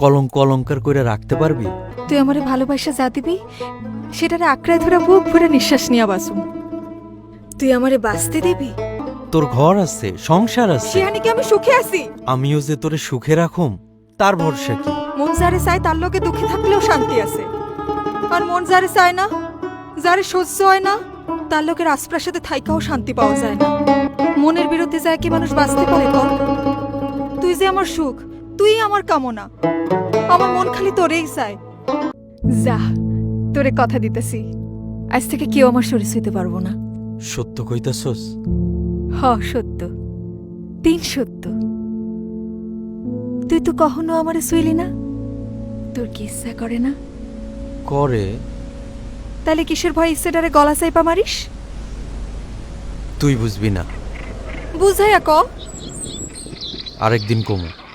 কলঙ্ক অলঙ্কার করে রাখতে পারবি? তুই আমারে ভালোবাসা যা দিবি সেটারে আঁকড়ায় ধরে বুক ভরে নিঃশ্বাস নিয়া বাসুম তুই আমারে বাঁচতে দিবি? তোর ঘর আছে সংসার আছে। শিয়ানি কি আমি সুখে আছি? আমিও যে তোরে সুখে রাখুম তার ভরসা কি? মন যারে চায় তার লোকে দুঃখে থাকলেও শান্তি আছে। আর মন যারে চায় না যারে সহ্য হয় না তার লোকের আশপ্রাসাদে থাইকাও শান্তি পাওয়া যায় না। মনের বিরুদ্ধে যায় কি মানুষ বাঁচতে পারে কর তুই যে আমার সুখ তুই আমার কামনা। আমার মন খালি তোরেই চায়। যা তোরে কথা দিতেছি। আজ থেকে কেউ আমার শরীর ছুঁতে পারব না। সত্য কইতাছস? হ সত্য। তিন সত্য। তুই তো কখনো আমারে শুইলি না? তোর কি ইচ্ছা করে না? করে। তাহলে কিসের ভয় ইচ্ছেটারে গলা চাইপা মারিস? তুই বুঝবি না। বুঝাইয়া ক। আরেকদিন কমু।